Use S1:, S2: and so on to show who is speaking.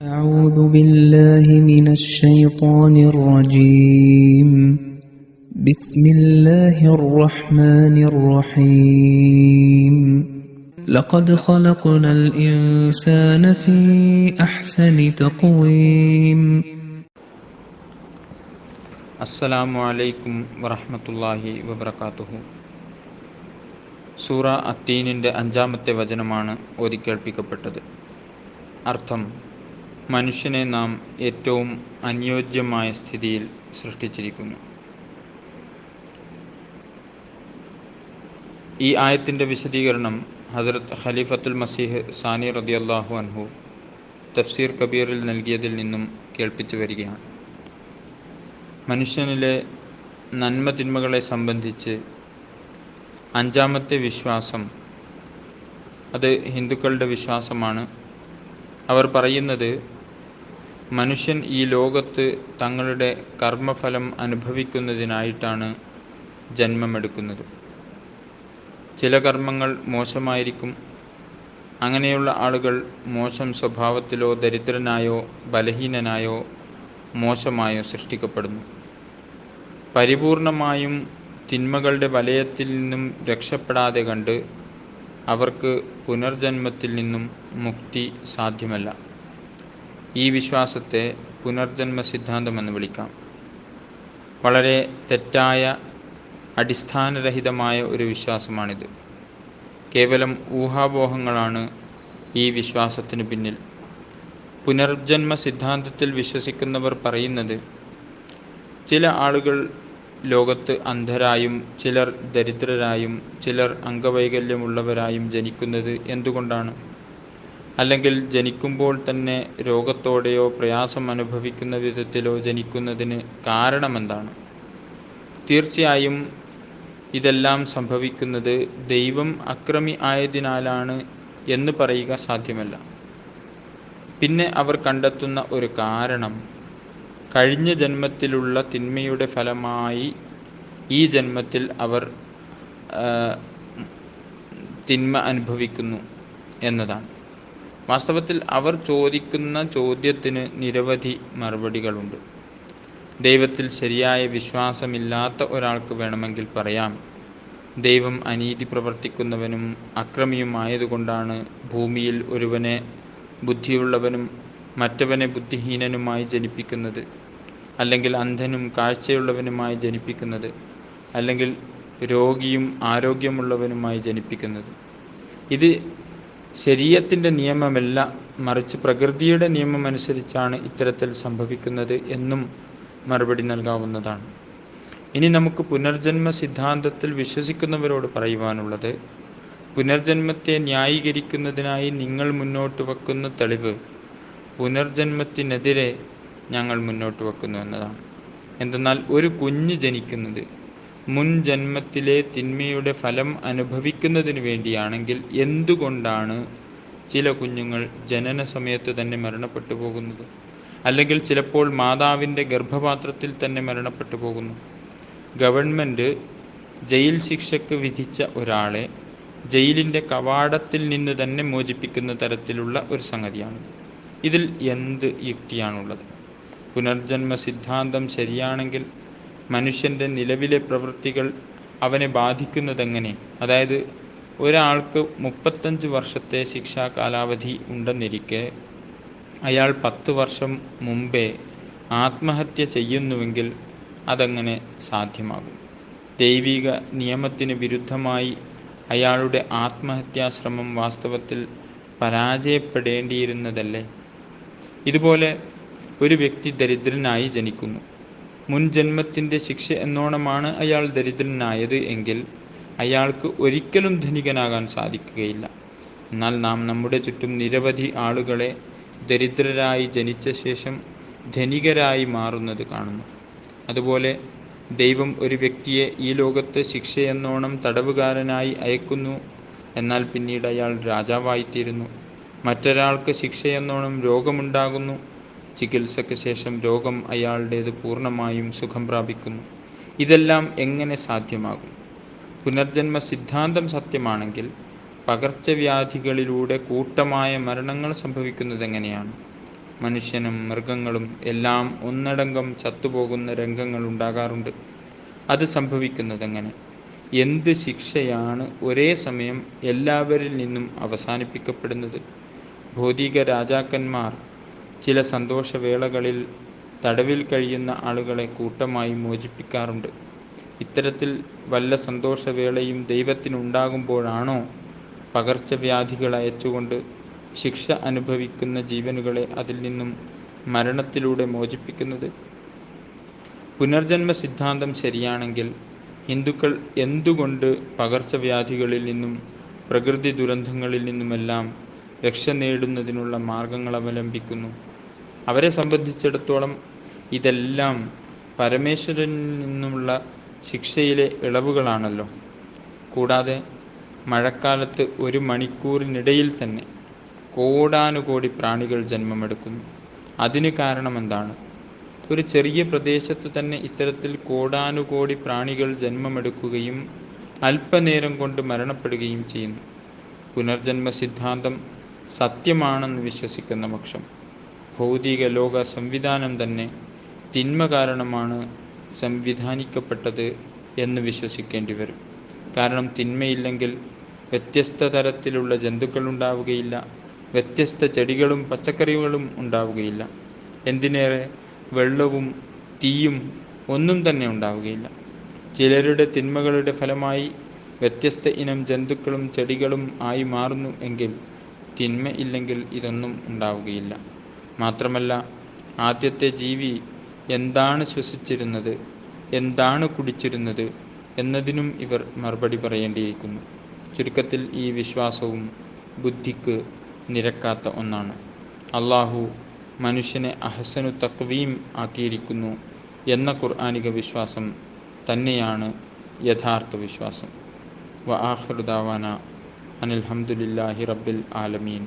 S1: أعوذ بالله من الشيطان الرجيم بسم الله الرحمن الرحيم لقد خلقنا الإنسان في أحسن تقويم
S2: അസ്സലാമു അലൈക്കും വറഹ്മത്തുള്ളാഹി വബർക്കാത്തുഹു സൂറ അത്തീനിൻ്റെ അഞ്ചാമത്തെ വചനമാണ് ഓതിക്കേൾപ്പിക്കപ്പെട്ടത് അർത്ഥം മനുഷ്യനെ നാം ഏറ്റവും അനുയോജ്യമായ സ്ഥിതിയിൽ സൃഷ്ടിച്ചിരിക്കുന്നു. ഈ ആയത്തിന്റെ വിശദീകരണം ഹസരത്ത് ഖലീഫത്തുൽ മസീഹ് സാനി റദിയല്ലാഹു അൻഹു തഫ്സീർ കബീറിൽ നൽകിയതിൽ നിന്നും കേൾപ്പിച്ചു വരികയാണ്. മനുഷ്യനിലെ നന്മ തിന്മകളെ സംബന്ധിച്ച് അഞ്ചാമത്തെ വിശ്വാസം അത് ഹിന്ദുക്കളുടെ വിശ്വാസമാണ്. അവർ പറയുന്നത് മനുഷ്യൻ ഈ ലോകത്ത് തങ്ങളുടെ കർമ്മഫലം അനുഭവിക്കുന്നതിനായിട്ടാണ് ജന്മമെടുക്കുന്നത്. ചില കർമ്മങ്ങൾ മോശമായിരിക്കും. അങ്ങനെയുള്ള ആളുകൾ മോശം സ്വഭാവത്തിലോ ദരിദ്രനായോ ബലഹീനനായോ മോശമായോ സൃഷ്ടിക്കപ്പെടുന്നു. പരിപൂർണമായും തിന്മകളുടെ വലയത്തിൽ നിന്നും രക്ഷപ്പെടാതെ കണ്ട് അവർക്ക് പുനർജന്മത്തിൽ നിന്നും മുക്തി സാധ്യമല്ല. ഈ വിശ്വാസത്തെ പുനർജന്മ സിദ്ധാന്തമെന്ന് വിളിക്കാം. വളരെ തെറ്റായ അടിസ്ഥാനരഹിതമായ ഒരു വിശ്വാസമാണിത്. കേവലം ഊഹാപോഹങ്ങളാണ് ഈ വിശ്വാസത്തിന് പിന്നിൽ. പുനർജന്മ സിദ്ധാന്തത്തിൽ വിശ്വസിക്കുന്നവർ പറയുന്നത് ചില ആളുകൾ ലോകത്ത് അന്ധരായും ചിലർ ദരിദ്രരായും ചിലർ അംഗവൈകല്യമുള്ളവരായും ജനിക്കുന്നത് എന്തുകൊണ്ടാണ്? അല്ലെങ്കിൽ ജനിക്കുമ്പോൾ തന്നെ രോഗത്തോടെയോ പ്രയാസം അനുഭവിക്കുന്ന വിധത്തിലോ ജനിക്കുന്നതിന് കാരണമെന്താണ്? തീർച്ചയായും ഇതെല്ലാം സംഭവിക്കുന്നത് ദൈവം അക്രമി ആയതിനാലാണ് എന്ന് പറയുക സാധ്യമല്ല. പിന്നെ അവർ കണ്ടെത്തുന്ന ഒരു കാരണം കഴിഞ്ഞ ജന്മത്തിലുള്ള തിന്മയുടെ ഫലമായി ഈ ജന്മത്തിൽ അവർ തിന്മ അനുഭവിക്കുന്നു എന്നതാണ്. വാസ്തവത്തിൽ അവർ ചോദിക്കുന്ന ചോദ്യത്തിന് നിരവധി മറുപടികളുണ്ട്. ദൈവത്തിൽ ശരിയായ വിശ്വാസമില്ലാത്ത ഒരാൾക്ക് വേണമെങ്കിൽ പറയാം ദൈവം അനീതി പ്രവർത്തിക്കുന്നവനും അക്രമിയുമായതുകൊണ്ടാണ് ഭൂമിയിൽ ഒരുവനെ ബുദ്ധിയുള്ളവനും മറ്റവനെ ബുദ്ധിഹീനനുമായി ജനിപ്പിക്കുന്നത് അല്ലെങ്കിൽ അന്ധനും കാഴ്ചയുള്ളവനുമായി ജനിപ്പിക്കുന്നത് അല്ലെങ്കിൽ രോഗിയും ആരോഗ്യമുള്ളവനുമായി ജനിപ്പിക്കുന്നത്. ഇത് ശരീരത്തിന്റെ നിയമമല്ല മറിച്ച് പ്രകൃതിയുടെ നിയമം അനുസരിച്ചാണ് ഇത്തരത്തിൽ സംഭവിക്കുന്നത് എന്നും മറുപടി നൽകാവുന്നതാണ്. ഇനി നമുക്ക് പുനർജന്മ സിദ്ധാന്തത്തിൽ വിശ്വസിക്കുന്നവരോട് പറയുവാനുള്ളത് പുനർജന്മത്തെ ന്യായീകരിക്കുന്നതിനായി നിങ്ങൾ മുന്നോട്ട് വെക്കുന്ന തെളിവ് പുനർജന്മത്തിനെതിരെ ഞങ്ങൾ മുന്നോട്ട് വെക്കുന്നു എന്നതാണ്. എന്തെന്നാൽ ഒരു കുഞ്ഞ് ജനിക്കുന്നത് മുൻ ജന്മത്തിലെ തിന്മയുടെ ഫലം അനുഭവിക്കുന്നതിന് വേണ്ടിയാണെങ്കിൽ എന്തുകൊണ്ടാണ് ചില കുഞ്ഞുങ്ങൾ ജനന സമയത്ത് തന്നെ മരണപ്പെട്ടു പോകുന്നത്? അല്ലെങ്കിൽ ചിലപ്പോൾ മാതാവിന്റെ ഗർഭപാത്രത്തിൽ തന്നെ മരണപ്പെട്ടു പോകുന്നു. ഗവൺമെന്റ് ജയിൽ ശിക്ഷയ്ക്ക് വിധിച്ച ഒരാളെ ജയിലിന്റെ കവാടത്തിൽ നിന്ന് തന്നെ മോചിപ്പിക്കുന്ന തരത്തിലുള്ള ഒരു സംഗതിയാണ് ഇതിൽ എന്ത് യുക്തിയാണുള്ളത്? പുനർജന്മ സിദ്ധാന്തം ശരിയാണെങ്കിൽ മനുഷ്യന്റെ നിലവിലെ പ്രവൃത്തികൾ അവനെ ബാധിക്കുന്നതെങ്ങനെ? അതായത് ഒരാൾക്ക് മുപ്പത്തഞ്ച് വർഷത്തെ ശിക്ഷാ കാലാവധി ഉണ്ടെന്നിരിക്കെ അയാൾ പത്ത് വർഷം മുമ്പേ ആത്മഹത്യ ചെയ്യുന്നുവെങ്കിൽ അതങ്ങനെ സാധ്യമാകും. ദൈവിക നിയമത്തിന് വിരുദ്ധമായി അയാളുടെ ആത്മഹത്യാശ്രമം വാസ്തവത്തിൽ പരാജയപ്പെടേണ്ടിയിരുന്നതല്ലേ? ഇതുപോലെ ഒരു വ്യക്തി ദരിദ്രനായി ജനിക്കുന്നു. മുൻ ജന്മത്തിന്റെ ശിക്ഷ എന്നോണമാണ് അയാൾ ദരിദ്രനായത് എങ്കിൽ അയാൾക്ക് ഒരിക്കലും ധനികനാകാൻ സാധിക്കുകയില്ല. എന്നാൽ നാം നമ്മുടെ ചുറ്റും നിരവധി ആളുകളെ ദരിദ്രരായി ജനിച്ച ശേഷം ധനികരായി മാറുന്നത് കാണുന്നു. അതുപോലെ ദൈവം ഒരു വ്യക്തിയെ ഈ ലോകത്ത് ശിക്ഷയെന്നോണം തടവുകാരനായി അയക്കുന്നു. എന്നാൽ പിന്നീട് അയാൾ രാജാവായിത്തീരുന്നു. മറ്റൊരാൾക്ക് ശിക്ഷയെന്നോണം രോഗമുണ്ടാകുന്നു. ചികിത്സയ്ക്ക് ശേഷം രോഗം അയാളുടേത് പൂർണമായും സുഖം പ്രാപിക്കുന്നു. ഇതെല്ലാം എങ്ങനെ സാധ്യമാകും? പുനർജന്മ സിദ്ധാന്തം സത്യമാണെങ്കിൽ പകർച്ചവ്യാധികളിലൂടെ കൂട്ടമായ മരണങ്ങൾ സംഭവിക്കുന്നത് എങ്ങനെയാണ്? മനുഷ്യനും മൃഗങ്ങളും എല്ലാം ഒന്നടങ്കം ചത്തുപോകുന്ന രംഗങ്ങൾ ഉണ്ടാകാറുണ്ട്. അത് സംഭവിക്കുന്നതെങ്ങനെ എന്ത് ശിക്ഷയാണ് ഒരേ സമയം എല്ലാവരിൽ നിന്നും അവസാനിപ്പിക്കപ്പെടുന്നത്? ഭൗതിക രാജാക്കന്മാർ ചില സന്തോഷവേളകളിൽ തടവിൽ കഴിയുന്ന ആളുകളെ കൂട്ടമായി മോചിപ്പിക്കാറുണ്ട്. ഇത്തരത്തിൽ വല്ല സന്തോഷവേളയും ദൈവത്തിനുണ്ടാകുമ്പോഴാണോ പകർച്ചവ്യാധികൾ അയച്ചുകൊണ്ട് ശിക്ഷ അനുഭവിക്കുന്ന ജീവനുകളെ അതിൽ നിന്നും മരണത്തിലൂടെ മോചിപ്പിക്കുന്നത്? പുനർജന്മ സിദ്ധാന്തം ശരിയാണെങ്കിൽ ഹിന്ദുക്കൾ എന്തുകൊണ്ട് പകർച്ചവ്യാധികളിൽ നിന്നും പ്രകൃതി ദുരന്തങ്ങളിൽ നിന്നുമെല്ലാം രക്ഷ നേടുന്നതിനുള്ള മാർഗങ്ങൾ അവലംബിക്കുന്നു? അവരെ സംബന്ധിച്ചിടത്തോളം ഇതെല്ലാം പരമേശ്വരനിൽ നിന്നുള്ള ശിക്ഷയിലെ ഇളവുകളാണല്ലോ. കൂടാതെ മഴക്കാലത്ത് ഒരു മണിക്കൂറിനിടയിൽ തന്നെ കോടാനുകോടി പ്രാണികൾ ജന്മമെടുക്കുന്നു. അതിന് കാരണം എന്താണ്? ഒരു ചെറിയ പ്രദേശത്ത് തന്നെ ഇത്തരത്തിൽ കോടാനുകോടി പ്രാണികൾ ജന്മമെടുക്കുകയും അല്പനേരം കൊണ്ട് മരണപ്പെടുകയും ചെയ്യുന്നു. പുനർജന്മ സിദ്ധാന്തം സത്യമാണെന്ന് വിശ്വസിക്കുന്ന പക്ഷം ഭൗതിക ലോക സംവിധാനം തന്നെ തിന്മ കാരണമാണ് സംവിധാനിക്കപ്പെട്ടത് എന്ന് വിശ്വസിക്കേണ്ടി വരും. കാരണം തിന്മയില്ലെങ്കിൽ വ്യത്യസ്ത തരത്തിലുള്ള ജന്തുക്കൾ ഉണ്ടാവുകയില്ല. വ്യത്യസ്ത ചെടികളും പച്ചക്കറികളും ഉണ്ടാവുകയില്ല. എന്തിനേറെ വെള്ളവും തീയും ഒന്നും തന്നെ ഉണ്ടാവുകയില്ല. ചിലരുടെ തിന്മകളുടെ ഫലമായി വ്യത്യസ്ത ഇനം ജന്തുക്കളും ചെടികളും ആയി മാറുന്നു എങ്കിൽ തിന്മ ഇല്ലെങ്കിൽ ഇതൊന്നും ഉണ്ടാവുകയില്ല. മാത്രമല്ല ആദ്യത്തെ ജീവി എന്താണ് ശ്വസിച്ചിരുന്നത് എന്താണ് കുടിച്ചിരുന്നത് എന്നതിനും ഇവർ മറുപടി പറയേണ്ടിയിരിക്കുന്നു. ചുരുക്കത്തിൽ ഈ വിശ്വാസവും ബുദ്ധിക്ക് നിരക്കാത്ത ഒന്നാണ്. അള്ളാഹു മനുഷ്യനെ അഹസനു തക്വീം ആക്കിയിരിക്കുന്നു എന്ന ഖുർആാനിക വിശ്വാസം തന്നെയാണ് യഥാർത്ഥ വിശ്വാസം. വ ആഹൃദാവാന അനിൽഹമുല്ലാഹി റബ്ബിൽ ആലമീൻ.